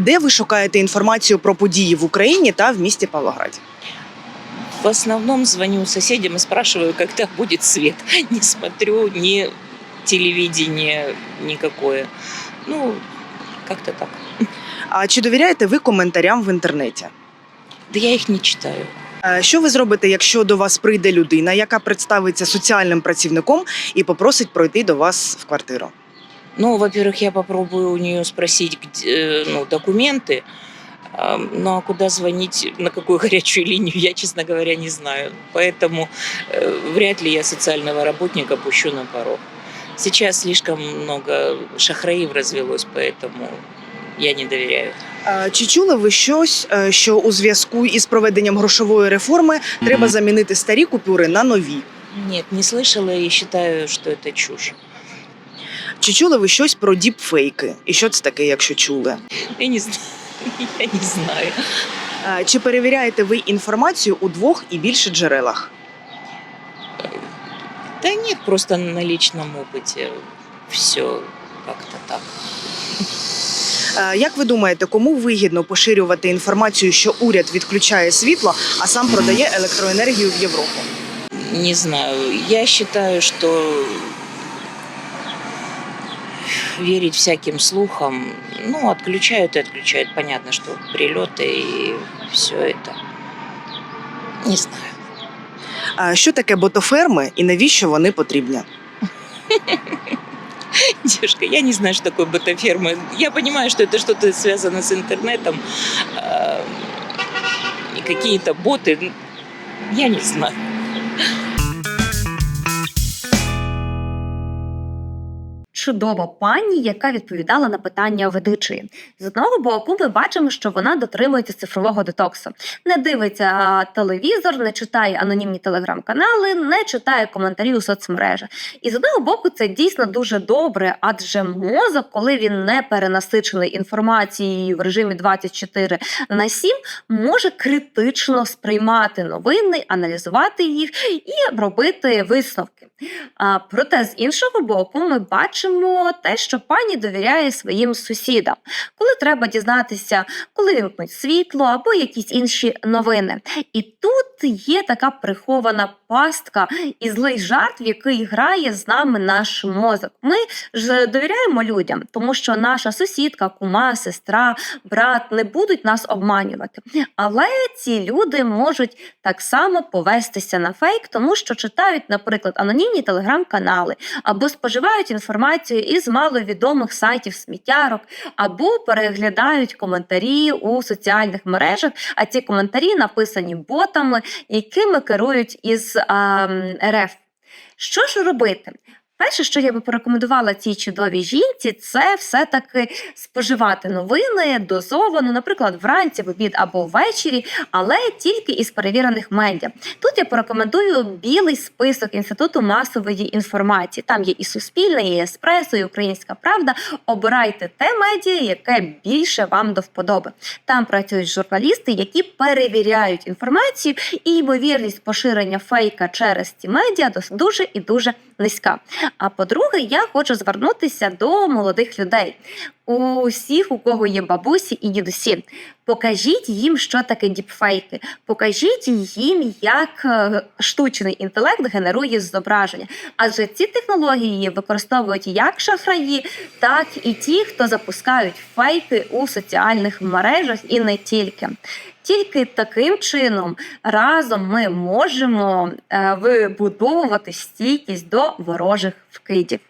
Де ви шукаєте інформацію про події в Україні та в місті Павлограді? В основном звоню соседям и спрашиваю, когда будет свет. Не смотрю ни телевидение никакое. Ну, как-то так. А чи довіряєте ви коментарям в інтернеті? Да я их не читаю. Е, Що ви зробите, якщо до вас прийде людина, яка представиться соціальним працівником і попросить пройти до вас в квартиру? Ну, во-первых, я попробую у нее спросить где, ну, документы. А, Ну, а куда звонить, на какую горячую линию, я, честно говоря, не знаю. Поэтому э, вряд ли я социального работника пущу на порог. Сейчас слишком много шахраев развелось, поэтому я не доверяю. Е, Чи чули ви щось, е, що у зв'язку із проведенням грошової реформи треба замінити старі купюри на нові? Нет, не слышала и считаю, что это чушь. Чи чули ви щось про діпфейки? І що це таке, якщо чули? Я не знаю. Я не знаю. Е, Чи перевіряєте ви інформацію у двох і більше джерелах? Да нет, просто на личном опыте все как-то так. Е, Як ви думаєте, кому вигідно поширювати інформацію, що уряд відключає світло, а сам продає електроенергію в Європу? Не знаю. Я считаю, что верить всяким слухам, ну, отключают и отключают. Понятно, что прилеты и все это. Не знаю. А Що таке ботоферми і навіщо вони потрібні? Девушка, я не знаю, что такое ботаферма. Я понимаю, что это что-то связано с интернетом. а, И какие-то боты. Я не знаю. Чудова пані, яка відповідала на питання ведучої. З одного боку, ми бачимо, що вона дотримується цифрового детоксу, не дивиться телевізор, не читає анонімні телеграм-канали, не читає коментарі у соцмережах. І з одного боку, це дійсно дуже добре, адже мозок, коли він не перенасичений інформацією в режимі 24 на 7, може критично сприймати новини, аналізувати їх і робити висновки. А, проте з іншого боку, ми бачимо те, що пані довіряє своїм сусідам, коли треба дізнатися, коли вимкнуть світло або якісь інші новини. І тут є така прихована пастка і злий жарт, в який грає з нами наш мозок. Ми ж довіряємо людям, тому що наша сусідка, кума, сестра, брат не будуть нас обманювати. Але ці люди можуть так само повестися на фейк, тому що читають, наприклад, анонімні телеграм-канали або споживають інформацію із маловідомих сайтів сміттярок, або переглядають коментарі у соціальних мережах. А ці коментарі написані ботами, якими керують із а, РФ. Що ж робити? Перше, що я би порекомендувала цій чудовій жінці, це все-таки споживати новини дозовано, наприклад, вранці, в обід або ввечері, але тільки із перевірених медіа. Тут я порекомендую білий список інституту масової інформації. Там є і Суспільне, і Еспресо, і Українська Правда. Обирайте те медіа, яке більше вам до вподоби. Там працюють журналісти, які перевіряють інформацію, і ймовірність поширення фейка через ці медіа дуже і дуже низька. А по-друге, я хочу звернутися до молодих людей. Усіх, у кого є бабусі і дідусі, покажіть їм, що таке діпфейки. Покажіть їм, як е, штучний інтелект генерує зображення. Адже ці технології використовують як шахраї, так і ті, хто запускають фейки у соціальних мережах і не тільки. Тільки таким чином разом ми можемо е, вибудовувати стійкість до ворожих вкидів.